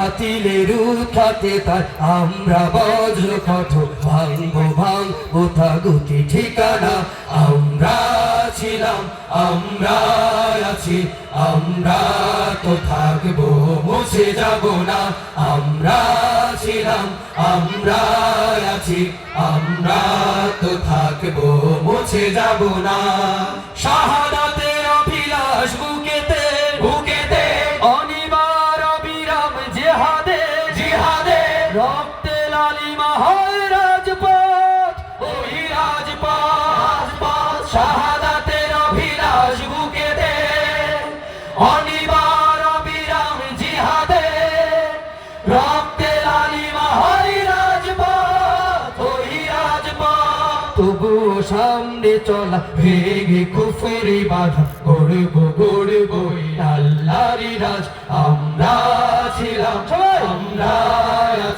বাতিলের উঠাতে তাই আমরা বজ্র কঠোর ভাঙবো ভাঙবো তাগুতি ঠিকানা? আমরা ছিলাম, আমরা আছি, আমরা তো থাকব, মুছে যাব না। আমরা ছিলাম, আমরা আছি, আমরা তো থাকব, মুছে যাব না। শাহাদাতের অভিলাষ বুকেতে বুকেতে রক্তে লালিমা হয় রাজপথ ওই রাজপথ। শাহাদাতের অভিলাষ বুকেতে অনিবার অবিরাম জিহাদে। রক্তে লালিমা হয় রাজপথ ওই রাজপথ। তবুও সামনে চলা ভেঙে কুফুরি বাধা গড়ব গড়ব আল্লাহরি রাজ। আমরা ছিলাম আমরা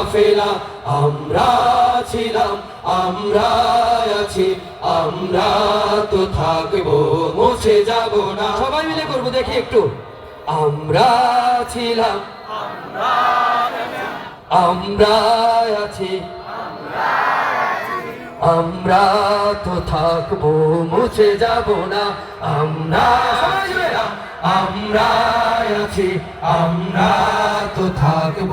কাফেলা, আমরা ছিলাম আমরা আছি, আমরা তো থাকব, মুছে যাব না। সবাই মিলে করব, দেখি একটু। আমরা ছিলাম আমরা আছি, আমরা তো থাকব, মুছে যাব না। আমরা আমরা আছি, আমরা তো থাকব